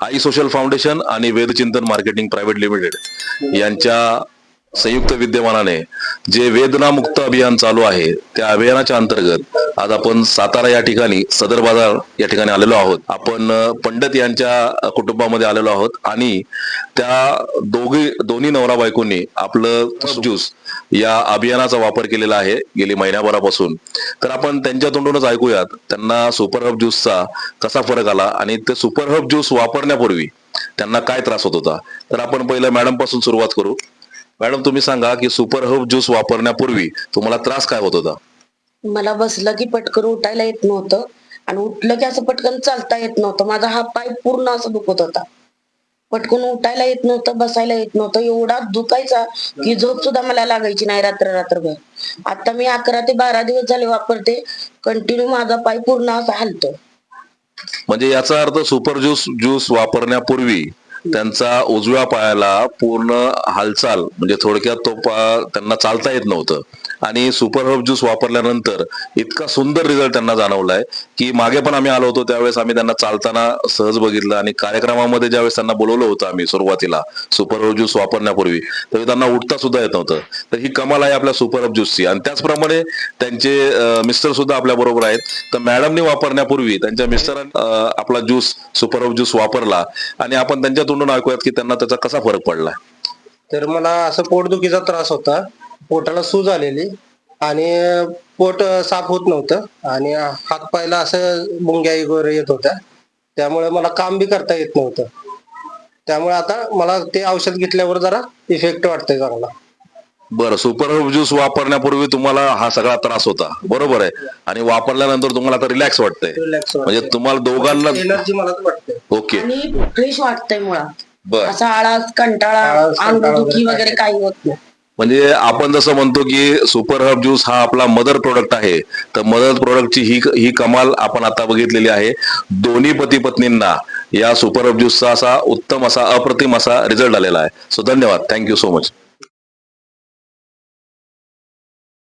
Sai social foundation आणि वेदचिंतन marketing private limited यांच्या संयुक्त विद्यमानाने जे वेदनामुक्त अभियान चालू आहे त्या अभियानाच्या अंतर्गत आज आपण सातारा या ठिकाणी सदर बाजार या ठिकाणी आलेलो आहोत. आपण पंडित यांच्या कुटुंबामध्ये आलेलो आहोत आणि त्या दोघी दोन्ही नवरा बायकोंनी आपलं ज्यूस या अभियानाचा वापर केलेला आहे गेली महिन्याभरापासून. तर आपण त्यांच्या तोंडूनच ऐकूयात त्यांना सुपर हब ज्यूसचा कसा फरक आला आणि ते सुपर हब ज्यूस वापरण्यापूर्वी त्यांना काय त्रास होत होता. तर आपण पहिलं मॅडमपासून सुरुवात करू. मॅडम तुम्ही सांगा की सुपर हब ज्यूस वापरण्यापूर्वी तुम्हाला त्रास काय होत होता? मला बसलं की पटकन उठायला येत नव्हतं आणि उठलं की असं पटकन चालता येत नव्हतं. माझा हा पाय पूर्ण असं दुखत होता. पटकन उठायला येत नव्हतं बसायला येत नव्हतं. एवढा दुखायचा की झोप सुद्धा मला लागायची नाही रात्र रात्रभर आता मी अकरा ते बारा दिवस झाले वापरते. कंटिन्यू माझा पाय पूर्ण असा हलतो म्हणजे याचा अर्थ सुपर ज्यूस ज्यूस वापरण्यापूर्वी त्यांचा उजव्या पायाला पूर्ण हालचाल म्हणजे थोडक्यात तो पा त्यांना चालता येत नव्हतं. आणि सुपर हर्ब ज्यूस वापरल्यानंतर इतका सुंदर रिझल्ट त्यांना जाणवलाय की मागे पण आम्ही आलो होतो त्यावेळेस आम्ही त्यांना चालताना सहज बघितलं आणि कार्यक्रमामध्ये ज्यावेळेस त्यांना बोलवलं होतं आम्ही सुरुवातीला सुपर हर्ब ज्यूस वापरण्यापूर्वी तर त्यांना उठता सुद्धा येत नव्हतं. तर ही कमाल आहे आपल्या सुपर हर्ब ज्यूसची आणि त्याचप्रमाणे त्यांचे मिस्टर सुद्धा आपल्या बरोबर आहेत. तर मॅडमनी वापरण्यापूर्वी त्यांच्या मिस्टरांनी आपला ज्यूस सुपर हर्ब ज्यूस वापरला आणि आपण त्यांच्या तोंडून ऐकूयात की त्यांना त्याचा कसा फरक पडला. तर मला असं पोटदुखीचा त्रास होता. पोटाला सूज आलेली आणि पोट साफ होत नव्हतं आणि हात पायला असं मुंग्या वगैरे येत होत्या. त्यामुळे मला काम बी करता येत नव्हतं. त्यामुळे आता मला ते औषध घेतल्यावर जरा इफेक्ट वाटतंय चांगला बरं सुपर ज्यूस वापरण्यापूर्वी तुम्हाला हा सगळा त्रास होता. बरोबर आहे. आणि वापरल्यानंतर तुम्हाला आता रिलॅक्स वाटतंय. म्हणजे तुम्हाला दोघांना एनर्जी मला तर वाटते ओके आणि फ्रेश वाटतंय मुळात. बर. असा आळस कंटाळा अंगदुखी वगैरे वगैरे काही होत नाही. म्हणजे आपण जसं म्हणतो की सुपर हर्ब ज्यूस हा आपला मदर प्रोडक्ट आहे. तर मदर प्रोडक्टची ही ही कमाल आपण आता बघितलेली आहे. दोन्ही पती पत्नींना या सुपर हर्ब ज्यूसचा असा उत्तम असा अप्रतिम असा रिझल्ट आलेला आहे. सो धन्यवाद. Thank you so much